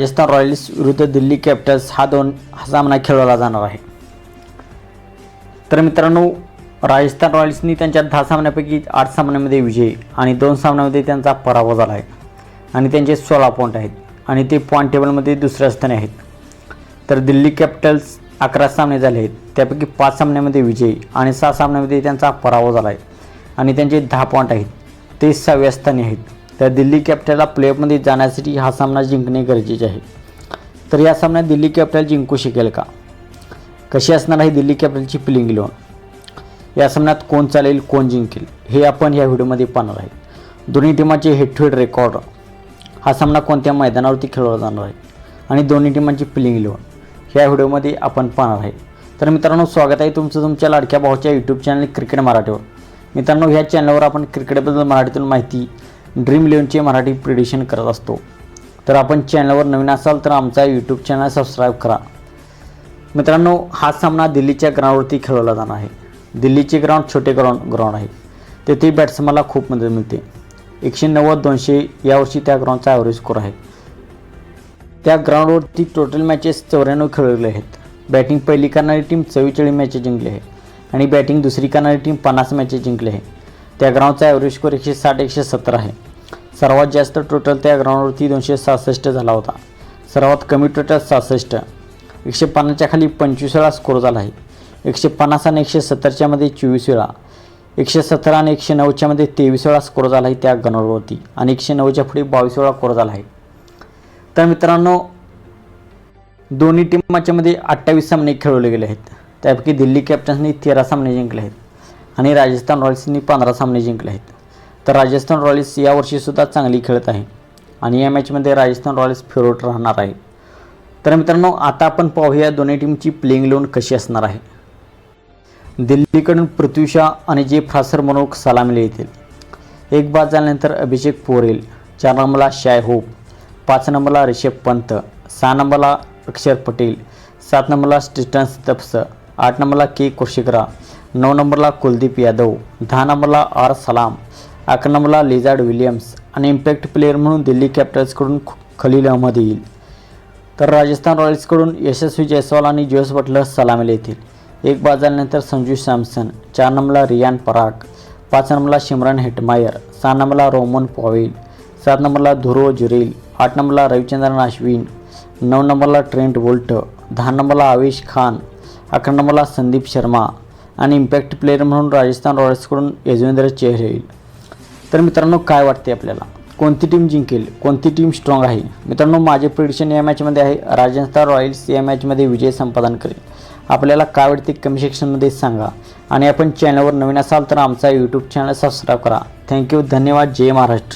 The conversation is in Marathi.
राजस्थान रॉयल्स विरुद्ध दिल्ली कॅपिटल्स हा दोन हा सामना खेळवला जाणार आहे. तर मित्रांनो राजस्थान रॉयल्सनी त्यांच्या दहा सामन्यापैकी आठ सामन्यामध्ये विजय आणि दोन सामन्यामध्ये त्यांचा पराभव झाला आहे. आणि त्यांचे सोळा पॉईंट आहेत आणि ते पॉईंट टेबलमध्ये दुसऱ्या स्थानी आहेत. तर दिल्ली कॅपिटल्स अकरा सामने झाले आहेत. त्यापैकी पाच सामन्यामध्ये विजय आणि सहा सामन्यामध्ये त्यांचा पराभव झाला आहे. आणि त्यांचे दहा पॉईंट आहेत. ते सहाव्या स्थानी आहेत. तर दिल्ली कॅपिटलला प्लेऑफमध्ये जाण्यासाठी हा सामना जिंकणे गरजेचे आहे. तर या सामन्यात दिल्ली कॅपिटल जिंकू शकेल का? कशी असणार आहे दिल्ली कॅपिटलची पिलिंग इलेवन या सामन्यात कोण चालेल कोण जिंकेल हे आपण या व्हिडिओमध्ये पाहणार आहे. दोन्ही टीमाचे हेड टू हेड रेकॉर्ड हा सामना कोणत्या मैदानावरती खेळवला जाणार आहे? आणि दोन्ही टीमांची पिलिंग इलेवन ह्या व्हिडिओमध्ये आपण पाहणार आहे. तर मित्रांनो स्वागत आहे तुमचं तुमच्या लाडक्या भावाच्या यूट्यूब चॅनल क्रिकेट मराठीवर. मित्रांनो ह्या चॅनलवर आपण क्रिकेटबद्दल मराठीतून माहिती ड्रीम लेवनचे मराठी प्रिडिशन करत असतो. तर आपण चॅनलवर नवीन असाल तर आमचा यूट्यूब चॅनल सबस्क्राईब करा. मित्रांनो हा सामना दिल्लीच्या ग्राउंडवरती खेळवला जाणार आहे. दिल्लीचे ग्राउंड छोटे ग्राउंड ग्राउंड आहे. तेथे बॅट्समनला खूप मदत मिळते. एकशे नव्वद दोनशे यावर्षी त्या ग्राउंडचा ॲव्हरेज स्कोर आहे. त्या ग्राउंडवरती टोटल मॅचेस चौऱ्याण्णव खेळवले आहेत. बॅटिंग पहिली करणारी टीम चव्वेचाळीस मॅचेस जिंकली आहे. आणि बॅटिंग दुसरी करणारी टीम पन्नास मॅचेस जिंकली आहे. त्या ग्राउंडचा ॲव्हरेज स्कोर एकशे साठ एकशे सत्तर आहे. सर्वात जास्त टोटल त्या ग्राउंडवरती दोनशे सहासष्ट झाला होता. सर्वात कमी टोटल सहासष्ट. एकशे पन्नासच्या खाली पंचवीस वेळा स्कोर झाला आहे. एकशे पन्नास आणि एकशे सत्तरच्यामध्ये चोवीस वेळा. एकशे सत्तर आणि एकशे नऊच्यामध्ये तेवीस वेळा स्कोर झाला आहे त्या ग्राउंडवरती आणि एकशे नऊच्या पुढे बावीस वेळा स्कोर झाला आहे. तर मित्रांनो दोन्ही टीमाच्यामध्ये अठ्ठावीस सामने खेळवले गेले आहेत. त्यापैकी दिल्ली कॅप्टन्सनी तेरा सामने जिंकले आहेत. आणि राजस्थान रॉयल्सनी पंधरा सामने जिंकले आहेत. तर राजस्थान रॉयल्स यावर्षीसुद्धा चांगली खेळत आहे. आणि या मॅचमध्ये राजस्थान रॉयल्स फेवरेट राहणार आहे. तर मित्रांनो आता आपण पाहूया दोन्ही टीमची प्लेइंग लोन कशी असणार आहे. दिल्लीकडून पृथ्वीशा आणि जे फ्रासर मनोक सलामीला येतील. एक बाद झाल्यानंतर अभिषेक पोरेल चार नंबरला शाय होप पाच नंबरला रिषभ पंत सहा नंबरला अक्षर पटेल सात नंबरला स्टिटन तप्स आठ नंबरला के कोशिकरा नऊ नंबरला कुलदीप यादव दहा नंबरला आर सलाम अकरा नंबरला लिझार्ड विलियम्स आणि इम्पॅक्ट प्लेअर म्हणून दिल्ली कॅपिटल्सकडून खलील अहमद येईल. तर राजस्थान रॉयल्सकडून यशस्वी जयस्वाल आणि जोस बटलर सलामीला येतील. एक बाद झाल्यानंतर संजू सॅमसन चार नंबरला रियान पराग पाच नंबरला शिमरन हेटमायर सहा नंबरला रोमन पॉवेल सात नंबरला धुरो जुरेल आठ नंबरला रविचंद्रन अश्विन नऊ नंबरला ट्रेंट वोल्ट दहा नंबरला आवेश खान अकरा नंबरला संदीप शर्मा आणि इम्पॅक्ट प्लेअर म्हणून राजस्थान रॉयल्सकडून यजवेंद्र चेहर येईल. तर मित्रांनो काय वाटते आपल्याला? कोणती टीम जिंकेल? कोणती टीम स्ट्रॉंग आहे मित्रांनो माझे प्रिडिक्शन या मॅचमध्ये आहे. राजस्थान रॉयल्स या मॅचमध्ये विजय संपादन करेल. आपल्याला काय वाटते कमेंट सेक्शनमध्ये सांगा. आणि आपण चॅनलवर नवीन असाल तर आमचा यूट्यूब चॅनल सबस्क्राईब करा. थँक्यू धन्यवाद. जय महाराष्ट्र.